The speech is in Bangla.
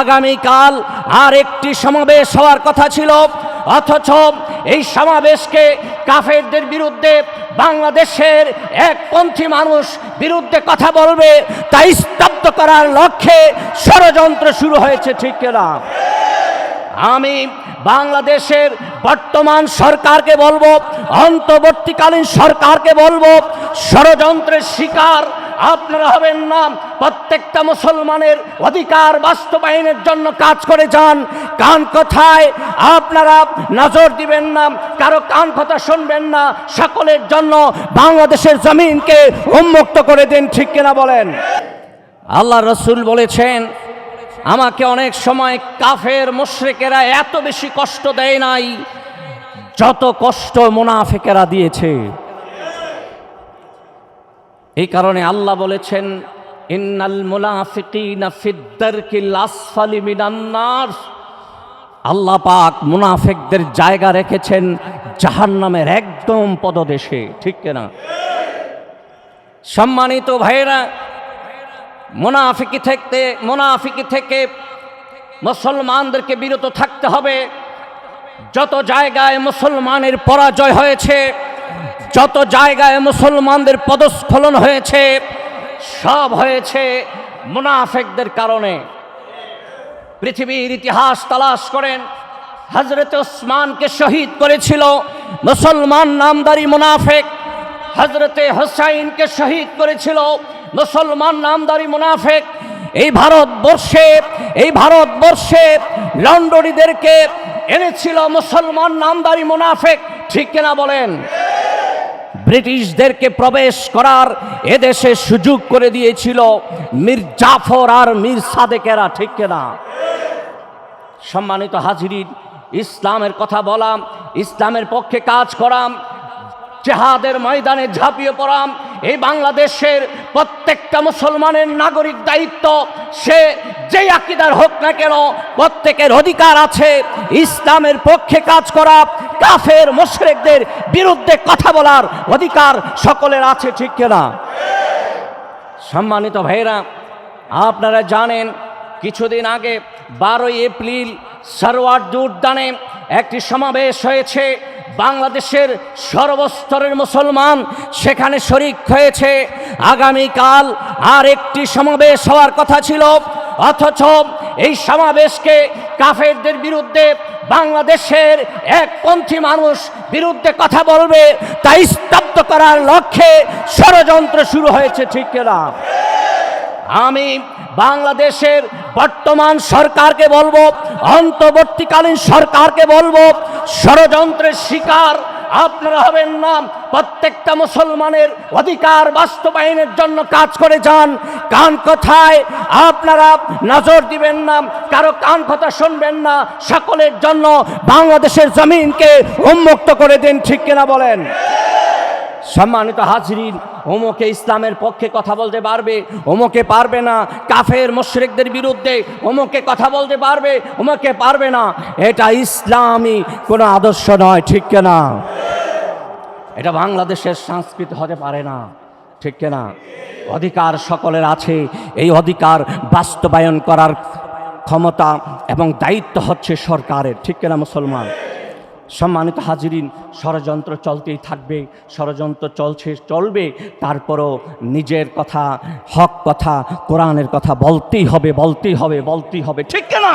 আগামীকাল আর একটি সমাবেশ হওয়ার কথা ছিল। অথচ এই সমাবেশকে কাফেরদের বিরুদ্ধে, বাংলাদেশের একপন্থী মানুষ বিরুদ্ধে কথা বলবে, তাই স্তব্ধ করার লক্ষ্যে ষড়যন্ত্র শুরু হয়েছে, ঠিক কিনা? আমি বাংলাদেশের বর্তমান সরকারকে বলব, অন্তর্বর্তীকালীন সরকারকে বলব, ষড়যন্ত্রের শিকার আপনারা হবেন না, প্রত্যেকটা মুসলমানের অধিকার বাস্তবায়নের জন্য কাজ করে যান। কান কথায় আপনারা নজর দিবেন না, কারও কান কথা শুনবেন না। সকলের জন্য বাংলাদেশের জমিনকে উন্মুক্ত করে দিন, ঠিক কিনা বলেন? আল্লাহ রসুল বলেছেন, আমাকে অনেক সময় কাফের মুশরিকেরা এত বেশি কষ্ট দেয় নাই, যত কষ্ট মুনাফিকেরা দিয়েছে। এই কারণে আল্লাহ বলেছেন, ইন্নাল মুনাফিকিনা ফিদ্দারকিল আসফালি মিনান নার। আল্লাহ পাক মুনাফিকদের জায়গা রেখেছেন জাহান্নামের একদম পদদেশে, ঠিক কিনা? সম্মানিত ভাইয়েরা, মুনাফিকি থেকে মুনাফিকি থেকে মুসলমানদেরকে বিরত থাকতে হবে। যত জায়গায় মুসলমানের পরাজয় হয়েছে যত জায়গায় মুসলমানদের পদস্খলন হয়েছে, সব হয়েছে মুনাফেকদের কারণে। পৃথিবীর ইতিহাস তালাশ করেন হজরত ওসমানকে শহীদ করেছিল মুসলমান নামদারি মুনাফেক হজরতে হোসাইনকে শহীদ করেছিল মুসলমান নামদারি মুনাফেক। এই ভারতবর্ষে এই ভারতবর্ষে লন্ডনীদেরকে এনেছিল মুসলমান নামদারি মুনাফেক, ঠিক কিনা বলেন? ব্রিটিশদেরকে প্রবেশ করার এদেশে সুযোগ করে দিয়েছিল মীর জাফর আর মীর সাদেকেরা, ঠিক কিনা? সম্মানিত হাজিরিন, ইসলামের কথা বলাম, ইসলামের পক্ষে কাজ করাম, জেহাদের ময়দানে ঝাঁপিয়ে পড়াম, এই বাংলাদেশের প্রত্যেকটা মুসলমানের নাগরিক দায়িত্ব, সে যেই আকিদার হোক না কেন, প্রত্যেকের অধিকার আছে, ইসলামের পক্ষে কাজ করা কাফের, মুশরিকদের বিরুদ্ধে কথা বলার অধিকার সকলের আছে, ঠিক কিনা? সম্মানিত ভাইরা আপনারা জানেন, কিছুদিন আগে বারোই এপ্রিল সরওয়ার্দ উদ্যানে একটি সমাবেশ হয়েছে। বাংলাদেশের সর্বস্তরের মুসলমান সেখানে শরিক হয়েছে। আগামীকাল আর একটি সমাবেশ হওয়ার কথা ছিল, অথচ এই সমাবেশকে কাফেরদের বিরুদ্ধে বাংলাদেশের এক পন্থী মানুষ বিরুদ্ধে কথা বলবে, তাই স্তব্ধ করার লক্ষ্যে ষড়যন্ত্র শুরু হয়েছে, ঠিক কিনা? আমি বাংলাদেশের বর্তমান সরকারকে বলব, অন্তর্বর্তীকালীন সরকারকে বলব, ষড়যন্ত্রের শিকার আপনারা হবেন না। প্রত্যেকটা মুসলমানের অধিকার বাস্তবায়নের জন্য কাজ করে যান। কান কথায় আপনারা নজর দিবেন না, কারও কান কথা শুনবেন না। সকলের জন্য বাংলাদেশের জমিনকে উন্মুক্ত করে দিন, ঠিক কিনা বলেন? সম্মানিত হাজরিন ওমকে ইসলামের পক্ষে কথা বলতে পারবে ওমকে পারবে না। কাফের, মুশরিকদের বিরুদ্ধে ওমকে কথা বলতে পারবে ওমকে পারবে না। এটা ইসলামী কোনো আদর্শ নয়, ঠিক না এটা বাংলাদেশের সংস্কৃতি হতে পারে না। ঠিক না অধিকার সকলের আছে। এই অধিকার বাস্তবায়ন করার ক্ষমতা এবং দায়িত্ব হচ্ছে সরকারের। ঠিক কিনা, মুসলমান? সম্মানিত হাজিরিন, ষড়যন্ত্র চলতেই থাকবে। ষড়যন্ত্র চলছে, চলবে। তারপরও নিজের কথা, হক কথা, কোরআনের কথা বলতেই হবে বলতেই হবে বলতেই হবে। ঠিক না